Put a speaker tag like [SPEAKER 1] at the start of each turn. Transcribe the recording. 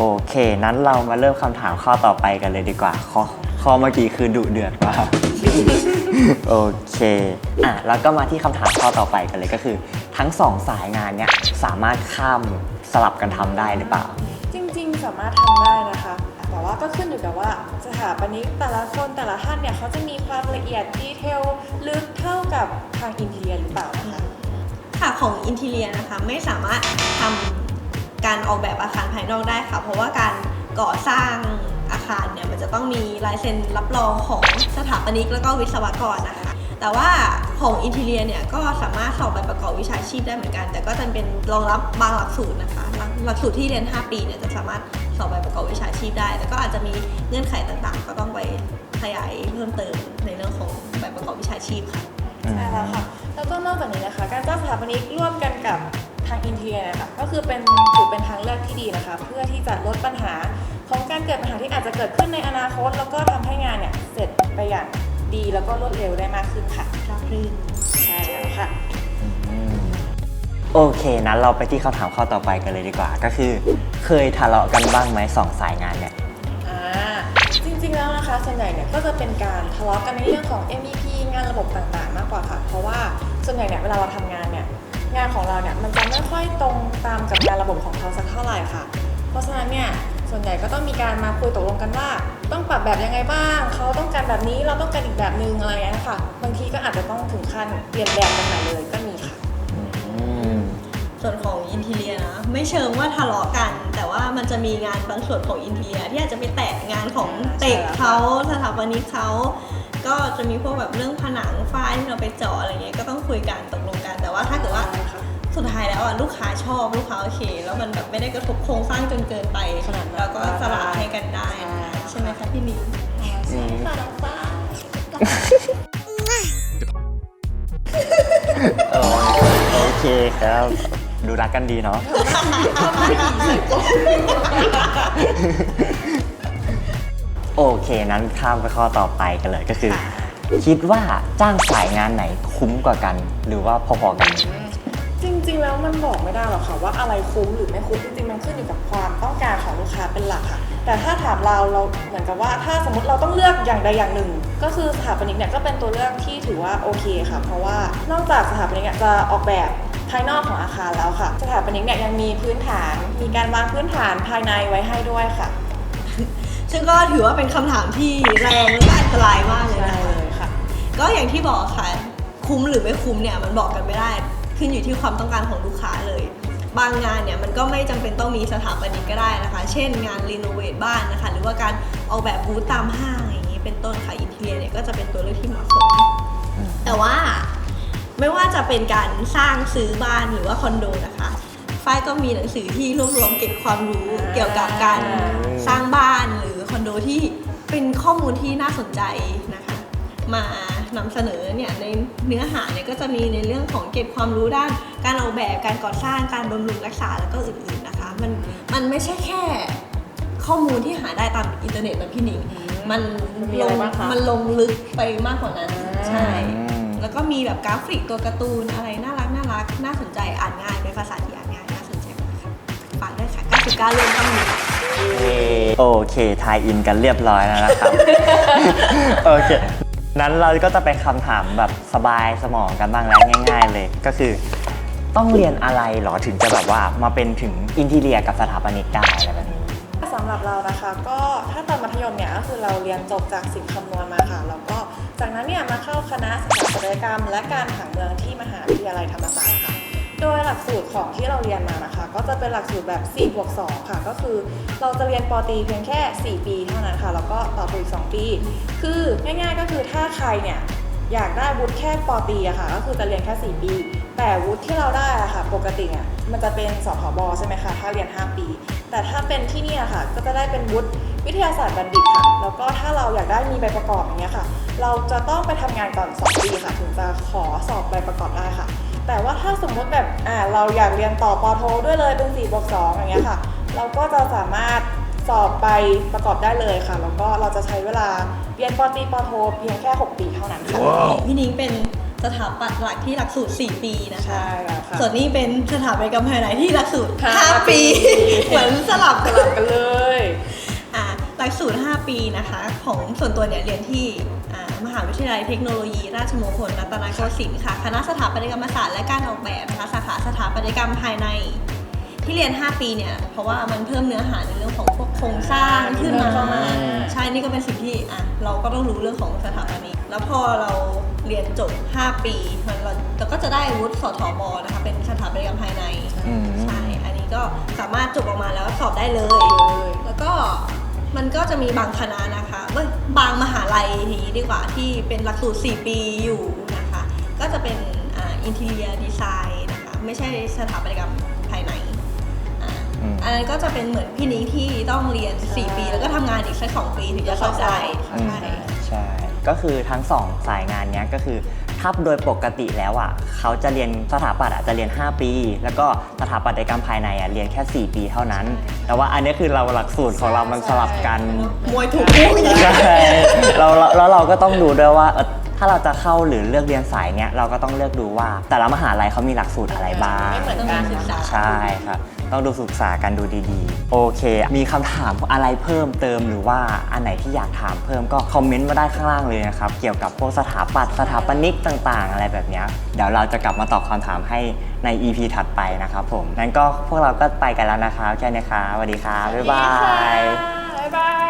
[SPEAKER 1] โอเค นั้นเรามาเริ่มคำถามข้อต่อไปกันเลยดีกว่า ข้อข้อเมื่อกี้คือดุเดือดมากโอเคอะแล้วก็มาที่คำถามข้อต่อไปกันเลยก็คือ ทั้งสองสายงานเนี่ยสามารถข้ามสลับกันทำได้หรือเปล่า
[SPEAKER 2] จริงๆ สามารถทำได้นะคะ แต่ว่าก็ขึ้นอยู่กับว่าสถาปนิกแต่ละคนแต่ละท่านเนี่ยเขาจะมีความละเอียดดีเทลลึกเท่ากับทางอินเทียหรือเปล่านะคะ
[SPEAKER 3] ค่ะของอินทีเลียนะคะไม่สามารถทำ การออกแบบอาคารภายนอกได้ค่ะ เพราะว่าการก่อสร้างอาคารเนี่ยมันจะต้องมีลายเซ็นรับรองของสถาปนิกแล้วก็วิศวกรนะคะ แต่ว่าของอินทีเลียเนี่ยก็สามารถสอบใบประกอบวิชาชีพได้เหมือนกัน แต่ก็จะเป็นรองรับบางหลักสูตรนะคะหลักหลักสูตรที่เรียน 5 ปีเนี่ยจะสามารถสอบใบประกอบวิชาชีพได้ แต่ก็อาจจะมีเงื่อนไขต่างๆ ก็ต้องไปขยายเพิ่มเติมในเรื่องของใบประกอบวิชาชีพค่ะ
[SPEAKER 2] ใช่แล้วค่ะ แล้วก็นอกจากนี้นะคะ การจ้างสถาปนิกร่วมกันกับ ทางอินเทียนะคะก็คือเป็นถือเป็นทางเลือกที่ดีนะคะ เพื่อที่จะลดปัญหาของการเกิดปัญหาที่อาจจะเกิดขึ้นในอนาคต แล้วก็ทำให้งานเนี่ยเสร็จไปอย่างดีแล้วก็รวดเร็วได้มากขึ้นค่ะ
[SPEAKER 3] รับรื่น
[SPEAKER 2] ใช่แล้วค่ะ
[SPEAKER 1] อืมโอเคนั้นเราไปที่คำถามข้อต่อไปกันเลยดีกว่า ก็คือ เคยทะเลาะกันบ้างไหมสองสายงานเนี่ย
[SPEAKER 2] อ่าจริงๆแล้วนะคะส่วนใหญ่เนี่ยก็จะเป็นการทะเลาะกันในเรื่องของ MVP งานระบบต่างๆ มากกว่าค่ะ เพราะว่าส่วนใหญ่เนี่ยเวลาเราทำงานเนี่ย งานของเราเนี่ยมันจะไม่ค่อยตรงตามกับงานระบบของเขาสักเท่าไหร่ค่ะ เพราะฉะนั้นเนี่ยส่วนใหญ่ก็ต้องมีการมาคุยตกลงกันว่า ต้องปรับแบบยังไงบ้าง เขาต้องการแบบนี้เราต้องการอีกแบบนึงอะไรอย่างเงี้ยค่ะบางทีก็อาจจะต้องถึงขั้นเปลี่ยนแบบกันใหม่เลยก็มีค่ะ
[SPEAKER 3] ส่วนของอินทีเลียนะไม่เชิงว่าทะเลาะกัน แต่ว่ามันจะมีงานบางส่วนของอินทีเลียที่อาจจะไปแตะงานของเตกเขาสถาปนิกเขา ก็จะมีพวกแบบเรื่องผนังฝ้าที่เราไปเจาะอะไรเงี้ยก็ต้องคุยกันตกลงกันแต่ว่าถ้าเกิดว่า
[SPEAKER 2] ใช่ค่ะ
[SPEAKER 3] สุดท้ายแล้วอะลูกค้าชอบลูกค้าโอเค แล้วมันแบบไม่ได้กระทบโครงสร้างจนเกินไป
[SPEAKER 2] ขนาดนั้น
[SPEAKER 3] เราก็สละให้กันได้นะคะใช่ไหมคะพี่นิ้ง
[SPEAKER 1] อืม
[SPEAKER 3] ค่ะน้องฟ้า
[SPEAKER 1] เออโอเคครับ ดูรักกันดีเนาะ โอเคนั้นข้ามไปข้อต่อไปกันเลยก็คือ คิดว่าจ้างสายงานไหนคุ้มกว่ากัน หรือว่าพอๆกัน
[SPEAKER 2] จริงๆ แล้วมันบอกไม่ได้หรอกค่ะว่าอะไรคุ้มหรือไม่คุ้มจริงๆ มันขึ้นอยู่กับความต้องการของลูกค้าเป็นหลักค่ะแต่ถ้าถามเราเราเหมือนกับว่าถ้าสมมติเราต้องเลือกอย่างใดอย่างหนึ่ง ก็คือสถาปนิกเนี่ยก็เป็นตัวเลือกที่ถือว่าโอเคค่ะเพราะว่านอกจากสถาปนิกเนี่ยจะออกแบบภายนอกของอาคารแล้วค่ะ สถาปนิกเนี่ยยังมีพื้นฐาน มีการวางพื้นฐานภายในไว้ให้ด้วยค่ะ
[SPEAKER 3] ซึ่งก็ถือว่าเป็นคำถามที่แรงและก็อันตรายมากเลย
[SPEAKER 2] ใช่
[SPEAKER 3] นะคะ
[SPEAKER 2] เลยค่ะ
[SPEAKER 3] ก็อย่างที่บอกค่ะ คุ้มหรือไม่คุ้มเนี่ยมันบอกกันไม่ได้ ขึ้นอยู่ที่ความต้องการของลูกค้าเลย บางงานเนี่ยมันก็ไม่จำเป็นต้องมีสถาปนิกก็ได้นะคะ เช่นงานรีโนเวทบ้านนะคะ หรือว่าการออกแบบบูธตามห้างอย่างนี้เป็นต้นค่ะอินเทียเนี่ยก็จะเป็นตัวเลือกที่เหมาะสม แต่ว่าไม่ว่าจะเป็นการสร้างซื้อบ้านหรือว่าคอนโดนะคะ ฝ้ายก็มีหนังสือที่รวบรวมเก็บความรู้เกี่ยวกับการสร้างบ้านหรือคอนโดที่เป็นข้อมูลที่น่าสนใจนะคะ มานำเสนอเนี่ยในเนื้อหาเนี่ยก็จะมีในเรื่องของเก็บความรู้ด้าน การออกแบบการก่อสร้างการบำรุงรักษาแล้วก็อื่นๆนะคะ มันมันไม่ใช่แค่ข้อมูลที่หาได้ตามอินเทอร์เน็ตนะพี่หนิงมัน
[SPEAKER 2] มันมี
[SPEAKER 3] ล
[SPEAKER 2] อะไร
[SPEAKER 3] ง
[SPEAKER 2] บ้างคะ
[SPEAKER 3] มันลงลึกไปมากกว่านั้น
[SPEAKER 2] อ่า
[SPEAKER 3] ใช่
[SPEAKER 1] อืม
[SPEAKER 3] แล้วก็มีแบบกราฟิกตัวการ์ตูนอะไรน่ารักน่ารักน่าสนใจอ่านง่ายเป็นภาษาที่ 99 เรื่องต้องมี
[SPEAKER 1] โอเค ทายอินกันเรียบร้อยแล้วนะครับ โอเค นั้นเราก็จะไปคำถามแบบสบายสมองกันบ้างแล้วง่าย ๆ เลย ก็คือ ต้องเรียนอะไรเหรอถึงจะแบบว่ามาเป็นถึงอินทีเรียกับสถาปนิกได้อะไรแบบนี้
[SPEAKER 2] สำหรับเรานะคะก็ถ้าตอนมัธยมเนี่ยก็คือเราเรียนจบจากศิลป์คำนวณมาค่ะแล้วก็จากนั้นเนี่ยมาเข้าคณะสถาปัตยกรรม และการผังเมืองที่มหาวิทยาลัยธรรมศาสตร์ค่ะ โดยหลักสูตรของที่เราเรียนมานะคะ ก็จะเป็นหลักสูตรแบบ4บวก2ค่ะ ก็คือเราจะเรียนปอตีเพียงแค่ 4 ปีเท่านั้นค่ะ แล้วก็ต่อไปอีก 2 ปี คือง่ายๆก็คือถ้าใครเนี่ยอยากได้วุฒิแค่ปอตีอะค่ะ ก็คือจะเรียนแค่ 4 ปี แต่วุฒิที่เราได้อะค่ะ ปกติเนี่ยมันจะเป็นสทบใช่ไหมคะถ้าเรียน 5 ปี แต่ถ้าเป็นที่นี่ยค่ะ ก็จะได้เป็นวุฒิวิทยาศาสตร์บัณฑิตค่ะ แล้วก็ถ้าเราอยากได้มีใบประกอบอย่างเงี้ยค่ะ เราจะต้องไปทำงานก่อน 2 ปีค่ะ ถึงจะขอสอบใบประกอบได้ค่ะ แต่ว่าถ้าสมมุติแบบอ่าเราอยากเรียนต่อปอโทด้วยเลยเป็น4บวก2อย่างเงี้ยค่ะ เราก็จะสามารถสอบใบประกอบได้เลยค่ะ แล้วก็เราจะใช้เวลาเรียนปอตรีปอโทเพียงแค่ 6 ปีเท่านั้นค่ะ
[SPEAKER 3] พี่นิ้งเป็นสถาปัตย์หลักที่หลักสูตร 4 ปีนะคะ
[SPEAKER 2] ใช่แล้วค่ะ
[SPEAKER 3] ส่วนนี้เป็นสถาปัตยกรรมภายในที่หลักสูตร
[SPEAKER 2] ห้า
[SPEAKER 3] 5ปี
[SPEAKER 2] ปี
[SPEAKER 3] เหมือนสลับ
[SPEAKER 2] ส
[SPEAKER 3] กัน
[SPEAKER 2] ลับกันเลย
[SPEAKER 3] อ่า หลักสูตร 5 ปีนะคะ ของส่วนตัวเนี่ยเรียนที่มหาวิทยาลัยเทคโนโลยี ราชมงคลรัตนโกสินทร์ค่ะ คณะสถาปัตยกรรมศาสตร์และการออกแบบนะคะสาขาสถาปัตยกรรมภายใน ที่เรียน 5 ปีเนี่ย เพราะว่ามันเพิ่มเนื้อหาในเรื่องของพวกโครงสร้างขึ้นมา
[SPEAKER 2] เข้ามา
[SPEAKER 3] ใช่นี่ก็เป็นสิ่งที่อะเราก็ต้องรู้เรื่องของสถาปนิกแล้วพอเราเรียนจบ 5 ปีมันเราก็จะได้วุฒิสทบนะคะเป็นสถาปัตยกรรมภายในใช่อันนี้ก็สามารถจบออกมาแล้วสอบได้เลย แล้วก็ มันก็จะมีบางคณะนะคะเว้ยบางมหาลัยทีนี้ดีกว่าที่เป็นหลักสูตร 4 ปีอยู่นะคะ ก็จะเป็นอ่าอินเท i รียดีไซน์นะคะไม่ใช่สถาปัตยกรรมภายในอ่า
[SPEAKER 1] อืม
[SPEAKER 3] อันนั้นก็จะเป็นเหมือนพี่นิ้งที่ต้องเรียน 4 ปี แล้วก็ทำงานอีกสักสองปีถึงจะสอบได้
[SPEAKER 1] อืม
[SPEAKER 3] ใช่
[SPEAKER 1] ใช่ ก็คือทั้งสองสายงานเนี้ยก็คือ ถ้าโดยปกติแล้วอะเขาจะเรียนสถาปัตย์อะจะเรียน 5 ปี แล้วก็สถาปัตยกรรมภายในอะเรียนแค่ 4 ปีเท่านั้น แต่ว่าอันนี้คือเราหลักสูตรของเรามันสลับกัน
[SPEAKER 3] มวยถูกคู่อย่างนี้
[SPEAKER 1] ใช่เราเราแล้วเราก็ต้องดูด้วยว่าเอ่อถ้าเราจะเข้าหรือเลือกเรียนสายเนี้ยเราก็ต้องเลือกดูว่า แต่ละมหาลัยเขามีหลักสูตรอะไรบ้าง
[SPEAKER 2] ไม่เหมือนกัน
[SPEAKER 3] ศึกษา
[SPEAKER 1] ใช่ครับ ต้องดูศึกษากันดูดีๆ โอเค มีคำถามอะไรเพิ่มเติมหรือว่าอันไหนที่อยากถามเพิ่มก็คอมเมนต์มาได้ข้างล่างเลยนะครับ เกี่ยวกับพวกสถาปัตย์สถาปนิกต่างๆ อะไรแบบนี้ เดี๋ยวเราจะกลับมาตอบคำถามให้ใน EP ถัดไปนะครับผมงั้นก็พวกเราก็ไปกันแล้วนะครับแค่นี้ครับสวัสดีครับบ๊ายบาย
[SPEAKER 2] บ๊ายบาย